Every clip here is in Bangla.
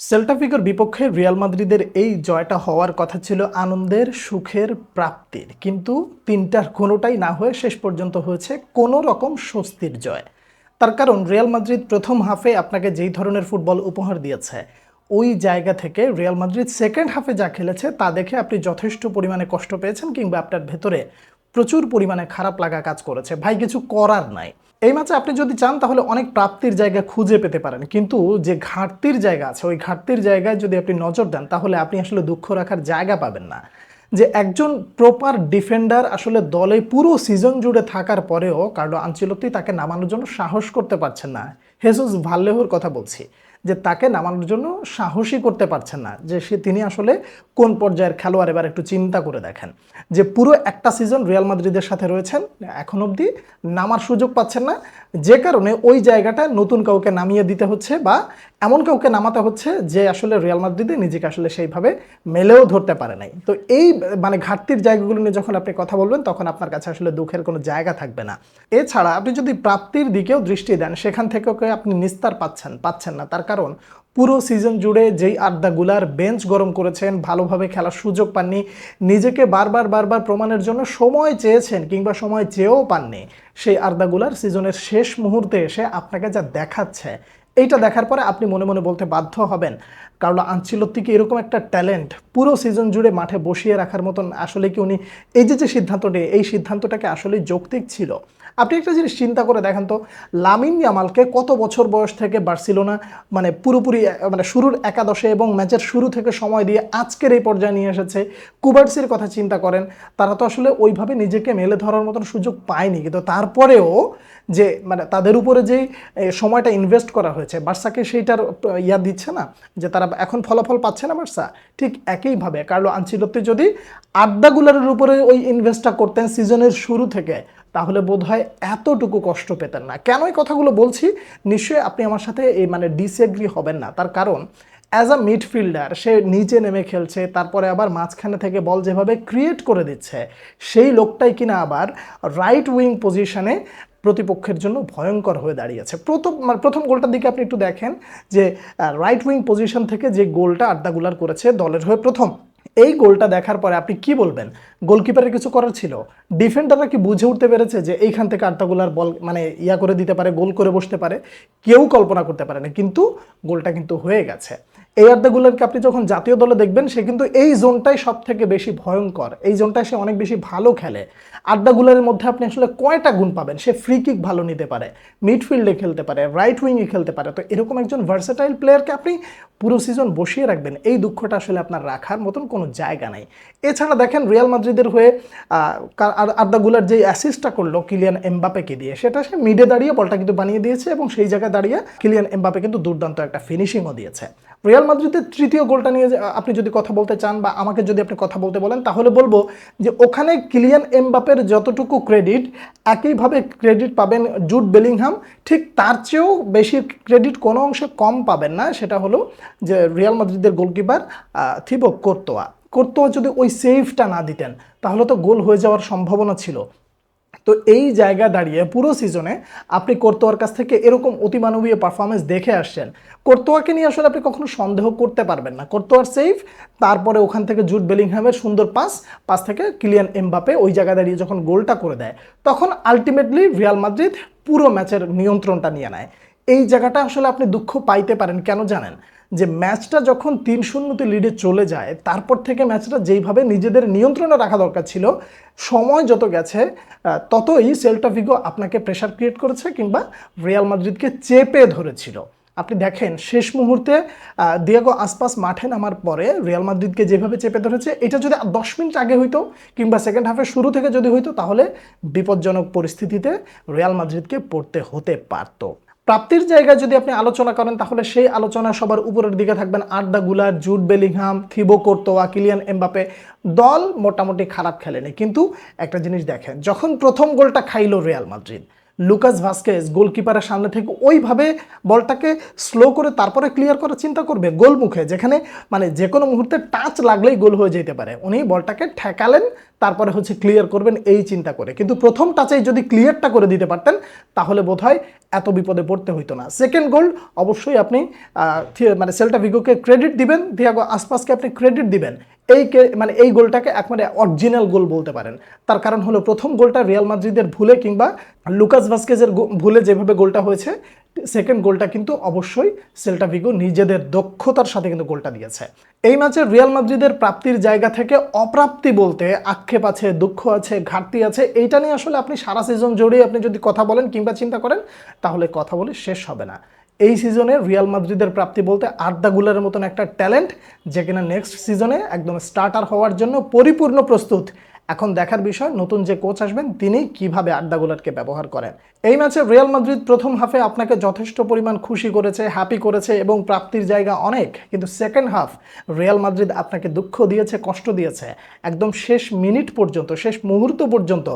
সেল্টাফিগোর বিপক্ষে রিয়াল মাদ্রিদের এই জয়টা হওয়ার কথা ছিল আনন্দের, সুখের প্রাপ্তির। কিন্তু তিনটার কোনোটাই না হয়ে শেষ পর্যন্ত হয়েছে কোনো রকম স্বস্তির জয়। তার কারণ, রিয়াল মাদ্রিদ প্রথম হাফে আপনাকে যেই ধরনের ফুটবল উপহার দিয়েছে, ওই জায়গা থেকে রিয়াল মাদ্রিদ সেকেন্ড হাফে যা খেলেছে তা দেখে আপনি যথেষ্ট পরিমাণে কষ্ট পেয়েছেন কিংবা আপনার ভেতরে প্রচুর পরিমাণে খারাপ লাগা কাজ করেছে। ভাই, কিছু করার নাই। এই মাছে আপনি যদি চান, তাহলে অনেক প্রাপ্তির জায়গা খুঁজে পেতে পারেন। কিন্তু যে ঘাটতির জায়গা আছে, ওই ঘাটতির জায়গায় যদি আপনি নজর দেন, তাহলে আপনি আসলে দুঃখ রাখার জায়গা পাবেন না। যে একজন প্রপার ডিফেন্ডার আসলে দলে পুরো সিজন জুড়ে থাকার পরেও কার্লো আঞ্চলতি তাকে নামানোর জন্য সাহস করতে পারছেন না। হেসুস ভাল্লেহর কথা বলছি। যে তাকে নামানোর জন্য সাহসী করতে পারছেন না, যে সে তিনি আসলে কোন পর্যায়ের খেলোয়াড় এবার একটু চিন্তা করে দেখেন। যে পুরো একটা সিজন রিয়াল মাদ্রিদের সাথে রয়েছেন, এখন অবধি নামার সুযোগ পাচ্ছেন না, যে কারণে ওই জায়গাটা নতুন কাউকে নামিয়ে দিতে হচ্ছে বা এমন কাউকে নামাতে হচ্ছে যে আসলে রিয়াল মাদ্রিদে নিজেকে আসলে সেইভাবে মেলেও ধরতে পারে নাই। তো এই মানে ঘাটতির জায়গাগুলো নিয়ে যখন আপনি কথা বলবেন, তখন আপনার কাছে আসলে দুঃখের কোনো জায়গা থাকবে না। এছাড়া আপনি যদি প্রাপ্তির দিকেও দৃষ্টি দেন, সেখান থেকেও আপনি নিস্তার পাচ্ছেন পাচ্ছেন না। তার কারণ পুরো সিজন জুড়ে যেই আড্ডাগুলার বেঞ্চ গরম করেছেন, ভালোভাবে খেলার সুযোগ পাননি, নিজেকে বারবার বারবার প্রমাণের জন্য সময় চেয়েছেন কিংবা সময় চেয়েও পাননি, সেই আর্দাগুলার সিজনের শেষ মুহূর্তে এসে আপনাকে যা দেখাচ্ছে এইটা দেখার পরে আপনি মনে মনে বলতে বাধ্য হবেন। কারণ আঞ্চিলত্তিকে এরকম একটা ট্যালেন্ট পুরো সিজন জুড়ে মাঠে বসিয়ে রাখার মতন আসলে কি উনি এই যে যে সিদ্ধান্ত সিদ্ধান্তটি এই সিদ্ধান্তটাকে আসলে যৌক্তিক ছিল। আপনি একটা জিনিস চিন্তা করে দেখেন তো, লামিন ইয়ামালকে কত বছর বয়স থেকে বার্সিলোনা মানে পুরোপুরি মানে শুরুর একাদশে এবং ম্যাচের শুরু থেকে সময় দিয়ে আজকের এই পর্যায়ে নিয়ে এসেছে, কুবার্সির কথা চিন্তা করেন, তারা তো আসলে ওইভাবে নিজেকে মেলে ধরার মতন সুযোগ পায়নি। কিন্তু তারপরেও যে মানে তাদের উপরে যেই সময়টা ইনভেস্ট করা বার্সাকে সেইটার ইয়া দিচ্ছে না যে তারা এখন ফলাফল পাচ্ছে না বার্সা। ঠিক একইভাবে কার্লো আনচিলত্তি যদি আড্ডাগুলারের উপরে ওই ইনভেস্টটা করতেন সিজনের শুরু থেকে, তাহলে বোধহয় এতটুকু কষ্ট পেতেন না। কেন এই কথাগুলো বলছি? নিশ্চয়ই আপনি আমার সাথে এই মানে ডিসএগ্রি হবেন না। তার কারণ অ্যাজ আ মিডফিল্ডার সে নিচে নেমে খেলছে, তারপরে আবার মাঝখানে থেকে বল যেভাবে ক্রিয়েট করে দিচ্ছে, সেই লোকটাই কিনা আবার রাইট উইং পজিশনে প্রতিপক্ষের জন্য ভয়ঙ্কর হয়ে দাঁড়িয়েছে। প্রথম মানে প্রথম গোলটার দিকে আপনি একটু দেখেন যে রাইট উইং পজিশন থেকে যে গোলটা আড্ডাগুলার করেছে দলের হয়ে প্রথম, এই গোলটা দেখার পরে আপনি কি বলবেন? গোলকিপারের কিছু করার ছিল? ডিফেন্ডাররা কি বুঝে উঠতে পেরেছে যে, এইখান থেকে আড্ডাগুলার বল মানে ইয়া করে দিতে পারে, গোল করে বসতে পারে? কেউ কল্পনা করতে পারে না কিন্তু গোলটা কিন্তু হয়ে গেছে। এই আড্ডাগুলোকে আপনি যখন জাতীয় দলে দেখবেন, সে কিন্তু এই জোনটাই সব থেকে বেশি ভয়ঙ্কর। এই জোনটায় সে অনেক বেশি ভালো খেলে। আড্ডাগুলোর মধ্যে আপনি আসলে কয়টা গুণ পাবেন? সে ফ্রি কিক ভালো নিতে পারে মিডফিল্ডে খেলতে পারে রাইট উইংয়ে খেলতে পারে। তো এরকম একজন ভার্সেটাইল প্লেয়ারকে আপনি পুরো সিজন বসিয়ে রাখবেন, এই দুঃখটা আসলে আপনার রাখার মতন কোনো জায়গা নাই। এছাড়া দেখেন রিয়াল মাদ্রিদের হয়ে আড্ডাগুলার যে অ্যাসিস্টটা করল কিলিয়ান এমবাপেকে দিয়ে, সেটা সে মিডে দাঁড়িয়ে বলটা কিন্তু বানিয়ে দিয়েছে এবং সেই জায়গায় দাঁড়িয়ে কিলিয়ান এমবাপে কিন্তু দুর্দান্ত একটা ফিনিশিংও দিয়েছে। রিয়াল মাদ্রিদের তৃতীয় গোলটা নিয়ে আপনি যদি কথা বলতে চান বা আমাকে যদি আপনি কথা বলতে বলেন, তাহলে বলব যে ওখানে কিলিয়ান এমবাপের যতটুকু ক্রেডিট, একইভাবে ক্রেডিট পাবেন জুট বেলিংহাম। ঠিক তার চেয়েও বেশি ক্রেডিট কোনো অংশে কম পাবেন না, সেটা হলো যে রিয়াল মাদ্রিদের গোলকিপার থিবো কোর্তোয়া। কোর্তোয়া যদি ওই সেভটা না দিতেন, তাহলে তো গোল হয়ে যাওয়ার সম্ভাবনা ছিল। তো এই জায়গা দাঁড়িয়ে পুরো সিজনে আপনি কোর্তোয়ার কাছ থেকে এরকম অতিমানবীয় পারফরমেন্স দেখে আসছেন। কোর্তোয়াকে নিয়ে আসলে আপনি কখনো সন্দেহ করতে পারবেন না। কোর্তোয়ার সেফ তারপরে ওখান থেকে জুট বেলিংহামের সুন্দর পাস পাস থেকে কিলিয়ান এমবাপে ওই জায়গা দাঁড়িয়ে যখন গোলটা করে দেয়, তখন আলটিমেটলি রিয়াল মাদ্রিদ পুরো ম্যাচের নিয়ন্ত্রণটা নিয়ে নেয়। এই জায়গাটা আসলে আপনি দুঃখ পাইতে পারেন, কেন জানেন? যে ম্যাচটা যখন তিন শূন্যতে লিডে চলে যায়, তারপর থেকে ম্যাচটা যেইভাবে নিজেদের নিয়ন্ত্রণে রাখা দরকার ছিল, সময় যত গেছে ততই সেল্টা ভিগো আপনাকে প্রেশার ক্রিয়েট করেছে কিংবা রিয়াল মাদ্রিদকে চেপে ধরেছিল। আপনি দেখেন, শেষ মুহূর্তে দিয়েগো আসপাস মাঠে নামার পরে রিয়াল মাদ্রিদকে যেভাবে চেপে ধরেছে, এটা যদি দশ মিনিট আগে হইতো কিংবা সেকেন্ড হাফের শুরু থেকে যদি হইতো, তাহলে বিপজ্জনক পরিস্থিতিতে রিয়াল মাদ্রিদকে পড়তে হতে পারতো। প্রাপ্তির জায়গায় যদি আপনি আলোচনা করেন, তাহলে সেই আলোচনা সবার উপরের দিকে থাকবেন। Arda, Guler Jude, Bellingham, Thibaut Courtois Kylian Mbappe দল মোটামুটি খারাপ খেলেনি। কিন্তু একটা জিনিস দেখেন, যখন প্রথম গোলটা খাইলো রিয়াল মাদ্রিদ, লুকাস ভাস্কেজ গোলকিপারের সামনে থেকে ওইভাবে বলটাকে স্লো করে তারপরে ক্লিয়ার করার চিন্তা করবে গোল মুখে, যেখানে মানে যে কোনো মুহূর্তে টাচ লাগলেই গোল হয়ে যেতে পারে। উনি বলটাকে ঠেকালেন, তারপরে হচ্ছে ক্লিয়ার করবেন, এই চিন্তা করে। কিন্তু প্রথম টাচেই যদি ক্লিয়ারটা করে দিতে পারতেন, তাহলে বোধহয় এত বিপদে পড়তে হইতো না। সেকেন্ড গোল অবশ্যই আপনি মানে সেলটা ভিগোকে ক্রেডিট দিবেন দিয়াগো আসপাসকে আপনি ক্রেডিট দিবেন। এই মানে এই গোলটাকে একবারে অরিজিনাল গোল বলতে পারেন। তার কারণ হলো প্রথম গোলটা রিয়াল মাদ্রিদের ভুলে কিংবা লুকাস ভাস্কেজের ভুলে যেভাবে গোলটা হয়েছে সেকেন্ড গোলটা কিন্তু অবশ্যই সেল্টা ভিগো নিজেদের দক্ষতার সাথে কিন্তু গোলটা দিয়েছে। এই ম্যাচে রিয়াল মাদ্রিদের প্রাপ্তির জায়গা থেকে অপ্রাপ্তি বলতে আক্ষেপ আছে, দুঃখ আছে, ঘাটতি আছে, এইটা নিয়ে আসলে আপনি সারা সিজন জুড়েই আপনি যদি কথা বলেন কিংবা চিন্তা করেন, তাহলে কথা বলে শেষ হবে না। এই সিজনে রিয়াল মাদ্রিদের প্রাপ্তি বলতে আর্দা গুলারের মতন একটা ট্যালেন্ট, যে কিনা নেক্সট সিজনে একদম স্টার্টার হওয়ার জন্য পরিপূর্ণ প্রস্তুত এখন দেখার বিষয়, নতুন যে কোচ আসবেন, তিনি কীভাবে আড্ডা গোলারকে ব্যবহার করেন। এই ম্যাচে রিয়াল মাদ্রিদ প্রথম হাফে আপনাকে যথেষ্ট পরিমাণ খুশি করেছে হ্যাপি করেছে এবং প্রাপ্তির জায়গা অনেক, কিন্তু সেকেন্ড হাফ রিয়াল মাদ্রিদ আপনাকে দুঃখ দিয়েছে, কষ্ট দিয়েছে। একদম শেষ মিনিট পর্যন্ত, শেষ মুহূর্ত পর্যন্ত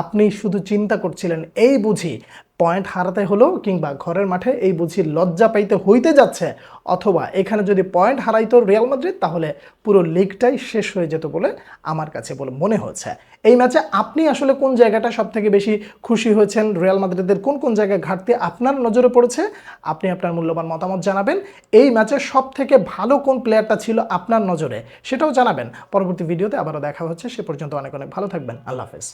আপনি শুধু চিন্তা করছিলেন, এই বুঝি পয়েন্ট হারাতে হলো কিংবা ঘরের মাঠে এই বুঝি লজ্জা পাইতে হইতে যাচ্ছে, অথবা এখানে যদি পয়েন্ট হারাইতো রিয়াল মাদ্রিদ, তাহলে পুরো লিগটাই শেষ হয়ে যেত বলে আমার কাছে বলে মনে হচ্ছে। এই ম্যাচে আপনি আসলে কোন জায়গাটা সব থেকে বেশি খুশি হয়েছেন? রিয়াল মাদ্রিদের কোন কোন জায়গায় ঘাটতি আপনার নজরে পড়েছে? আপনি আপনার মূল্যবান মতামত জানাবেন। এই ম্যাচে সব থেকে ভালো কোন প্লেয়ারটা ছিল আপনার নজরে, সেটাও জানাবেন। পরবর্তী ভিডিওতে আবারও দেখা হচ্ছে, সে পর্যন্ত অনেক অনেক ভালো থাকবেন। আল্লাহ হাফেজ।